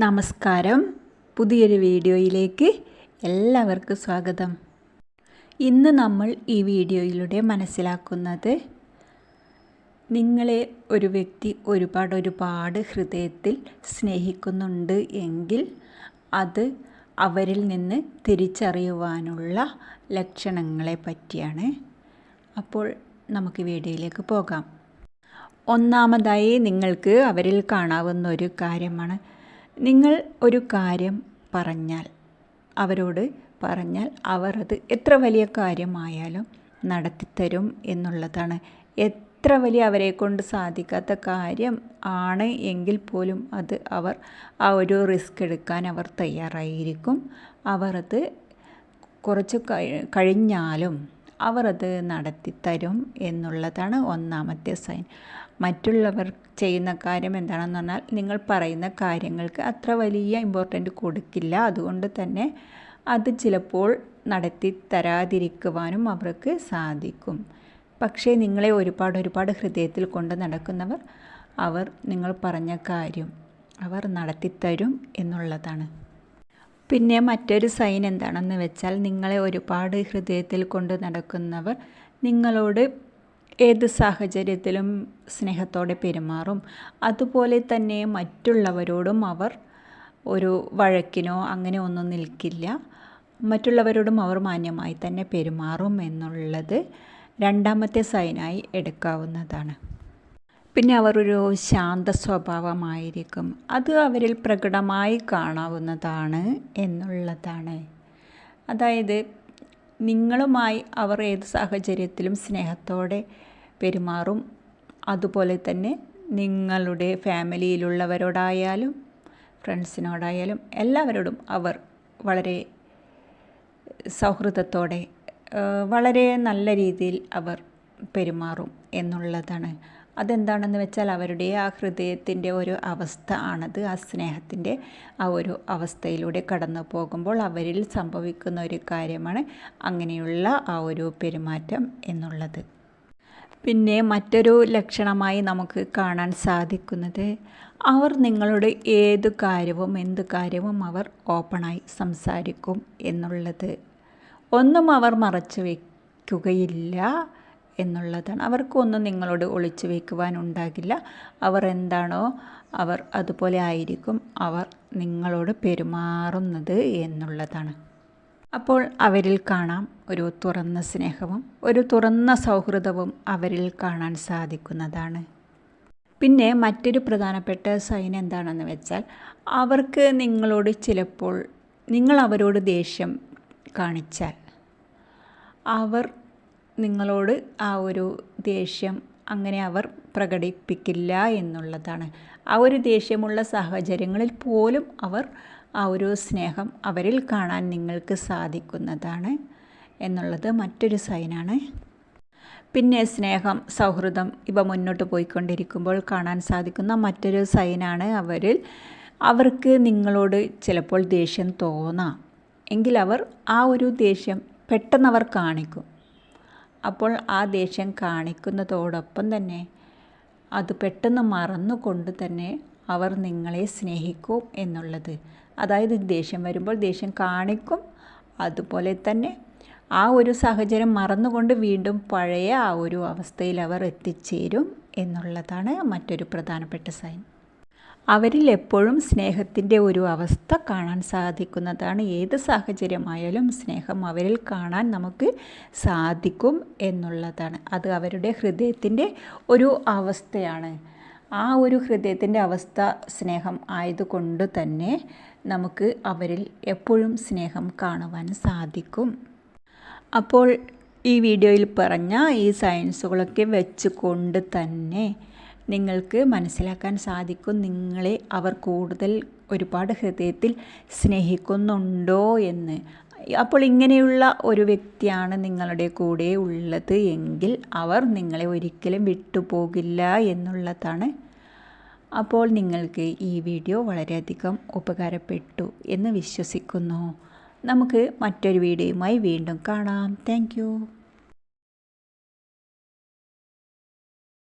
നമസ്കാരം. പുതിയൊരു വീഡിയോയിലേക്ക് എല്ലാവർക്കും സ്വാഗതം. ഇന്ന് നമ്മൾ ഈ വീഡിയോയിലൂടെ മനസ്സിലാക്കുന്നത് നിങ്ങളെ ഒരു വ്യക്തി ഒരുപാട് ഒരുപാട് ഹൃദയത്തിൽ സ്നേഹിക്കുന്നുണ്ട് എങ്കിൽ അത് അവരിൽ നിന്ന് തിരിച്ചറിയുവാനുള്ള ലക്ഷണങ്ങളെ പറ്റിയാണ്. അപ്പോൾ നമുക്ക് വീഡിയോയിലേക്ക് പോകാം. ഒന്നാമതായി നിങ്ങൾക്ക് അവരിൽ കാണാവുന്ന ഒരു കാര്യമാണ് നിങ്ങൾ ഒരു കാര്യം പറഞ്ഞാൽ അവരോട് പറഞ്ഞാൽ അവർ അത് എത്ര വലിയ കാര്യമായാലും നടത്തിത്തരും എന്നുള്ളതാണ്. എത്ര വലിയ അവരെ കൊണ്ട് സാധിക്കാത്ത കാര്യം ആണ് എങ്കിൽ പോലും അത് അവർ ആ ഒരു റിസ്ക് എടുക്കാൻ അവർ തയ്യാറായിരിക്കും. അവർ അത് കുറച്ച് കഴിഞ്ഞാലും അവർ അത് നടത്തിത്തരും എന്നുള്ളതാണ് ഒന്നാമത്തെ സൈൻ. മറ്റുള്ളവർ ചെയ്യുന്ന കാര്യം എന്താണെന്ന് പറഞ്ഞാൽ നിങ്ങൾ പറയുന്ന കാര്യങ്ങൾക്ക് അത്ര വലിയ ഇമ്പോർട്ടന്റ് കൊടുക്കില്ല. അതുകൊണ്ട് തന്നെ അത് ചിലപ്പോൾ നടത്തി തരാതിരിക്കുവാനും അവർക്ക് സാധിക്കും. പക്ഷേ നിങ്ങളെ ഒരുപാട് ഒരുപാട് ഹൃദയത്തിൽ കൊണ്ട് നടക്കുന്നവർ അവർ നിങ്ങൾ പറഞ്ഞ കാര്യം അവർ നടത്തിത്തരും എന്നുള്ളതാണ്. പിന്നെ മറ്റൊരു സൈൻ എന്താണെന്ന് വെച്ചാൽ നിങ്ങളെ ഒരുപാട് ഹൃദയത്തിൽ കൊണ്ട് നടക്കുന്നവർ നിങ്ങളോട് ഏത് സാഹചര്യത്തിലും സ്നേഹത്തോടെ പെരുമാറും. അതുപോലെ തന്നെ മറ്റുള്ളവരോടും അവർ ഒരു വഴക്കിനോ അങ്ങനെ ഒന്നും നിൽക്കില്ല. മറ്റുള്ളവരോടും അവർ മാന്യമായി തന്നെ പെരുമാറും എന്നുള്ളത് രണ്ടാമത്തെ സൈനായി എടുക്കാവുന്നതാണ്. പിന്നെ അവർ ഒരു ശാന്ത സ്വഭാവമായിരിക്കും. അത് അവരിൽ പ്രകടമായി കാണാവുന്നതാണ് എന്നുള്ളതാണ്. അതായത് നിങ്ങളുമായി അവർ ഏത് സാഹചര്യത്തിലും സ്നേഹത്തോടെ പെരുമാറും. അതുപോലെ തന്നെ നിങ്ങളുടെ ഫാമിലിയിലുള്ളവരോടായാലും ഫ്രണ്ട്സിനോടായാലും എല്ലാവരോടും അവർ വളരെ സൗഹൃദത്തോടെ വളരെ നല്ല രീതിയിൽ അവർ പെരുമാറും എന്നുള്ളതാണ്. അതെന്താണെന്ന് വെച്ചാൽ അവരുടെ ആ ഹൃദയത്തിന്റെ ഒരു അവസ്ഥ ആണത്. ആ സ്നേഹത്തിന്റെ ആ ഒരു അവസ്ഥയിലൂടെ കടന്നു പോകുമ്പോൾ അവരിൽ സംഭവിക്കുന്ന ഒരു കാര്യമാണ് അങ്ങനെയുള്ള ആ ഒരു പെരുമാറ്റം എന്നുള്ളത്. പിന്നെ മറ്റൊരു ലക്ഷണമായി നമുക്ക് കാണാൻ സാധിക്കുന്നത് അവർ നിങ്ങളോട് ഏത് കാര്യവും എന്ത് കാര്യവും അവർ ഓപ്പണായി സംസാരിക്കും എന്നുള്ളത്. ഒന്നും അവർ മറച്ചു വയ്ക്കുകയില്ല. എന്നുള്ളതാണ്. അവർക്കൊന്നും നിങ്ങളോട് ഒളിച്ചു വയ്ക്കുവാൻ ഉണ്ടാകില്ല. അവർ എന്താണോ അവർ അതുപോലെ ആയിരിക്കും. അവർ നിങ്ങളോട് പെരുമാറുന്നത് എന്നുള്ളതാണ്. അപ്പോൾ അവരിൽ കാണാം ഒരു തുറന്ന സ്നേഹവും ഒരു തുറന്ന സൗഹൃദവും അവരിൽ കാണാൻ സാധിക്കുന്നതാണ്. പിന്നെ മറ്റൊരു പ്രധാനപ്പെട്ട സൈൻ എന്താണെന്ന് വെച്ചാൽ അവർക്ക് നിങ്ങളോട് ചിലപ്പോൾ നിങ്ങൾ അവരോട് ദേഷ്യം കാണിച്ചാൽ അവർ നിങ്ങളോട് ആ ഒരു ദേഷ്യം അങ്ങനെ അവർ പ്രകടിപ്പിക്കില്ല എന്നുള്ളതാണ്. ആ ഒരു ദേഷ്യമുള്ള സാഹചര്യങ്ങളിൽ പോലും അവർ ആ ഒരു സ്നേഹം അവരിൽ കാണാൻ നിങ്ങൾക്ക് സാധിക്കുന്നതാണ് എന്നുള്ളത് മറ്റൊരു സൈനാണ്. പിന്നെ സ്നേഹം സൗഹൃദം ഇവ മുന്നോട്ട് പോയിക്കൊണ്ടിരിക്കുമ്പോൾ കാണാൻ സാധിക്കുന്ന മറ്റൊരു സൈനാണ് അവരിൽ. അവർക്ക് നിങ്ങളോട് ചിലപ്പോൾ ദേഷ്യം തോന്നാം. എങ്കിൽ അവർ ആ ഒരു ദേഷ്യം പെട്ടെന്ന് അവർ കാണിക്കും. അപ്പോൾ ആ ദേഷ്യം കാണിക്കുന്നതോടൊപ്പം തന്നെ അത് പെട്ടെന്ന് മറന്നുകൊണ്ട് തന്നെ അവർ നിങ്ങളെ സ്നേഹിക്കും എന്നുള്ളത്. അതായത് ദേഷ്യം വരുമ്പോൾ ദേഷ്യം കാണിക്കും. അതുപോലെ തന്നെ ആ ഒരു സാഹചര്യം മറന്നുകൊണ്ട് വീണ്ടും പഴയ ആ ഒരു അവസ്ഥയിൽ അവർ എത്തിച്ചേരും എന്നുള്ളതാണ് മറ്റൊരു പ്രധാനപ്പെട്ട സൈൻ അവരിൽ എപ്പോഴും സ്നേഹത്തിന്റെ ഒരു അവസ്ഥ കാണാൻ സാധിക്കുന്നതാണ്. ഏത് സാഹചര്യമായാലും സ്നേഹം അവരിൽ കാണാൻ നമുക്ക് സാധിക്കും എന്നുള്ളതാണ്. അത് അവരുടെ ഹൃദയത്തിന്റെ ഒരു അവസ്ഥയാണ്. ആ ഒരു ഹൃദയത്തിന്റെ അവസ്ഥ സ്നേഹം ആയതുകൊണ്ട് തന്നെ നമുക്ക് അവരിൽ എപ്പോഴും സ്നേഹം കാണുവാൻ സാധിക്കും. അപ്പോൾ ഈ വീഡിയോയിൽ പറഞ്ഞ ഈ സയൻസുകളൊക്കെ വെച്ചുകൊണ്ട് തന്നെ നിങ്ങൾക്ക് മനസ്സിലാക്കാൻ സാധിക്കും. നിങ്ങളെ അവർ കൂടുതൽ ഒരുപാട് ഹൃദയത്തിൽ സ്നേഹിക്കുന്നുണ്ടോ എന്ന്. അപ്പോൾ ഇങ്ങനെയുള്ള ഒരു വ്യക്തിയാണ് നിങ്ങളുടെ കൂടെ ഉള്ളത് എങ്കിൽ അവർ നിങ്ങളെ ഒരിക്കലും വിട്ടുപോകില്ല എന്നുള്ളതാണ്. അപ്പോൾ നിങ്ങൾക്ക് ഈ വീഡിയോ വളരെയധികം ഉപകാരപ്പെട്ടു എന്ന് വിശ്വസിക്കുന്നു. നമുക്ക് മറ്റൊരു വീഡിയോയുമായി വീണ്ടും കാണാം. താങ്ക്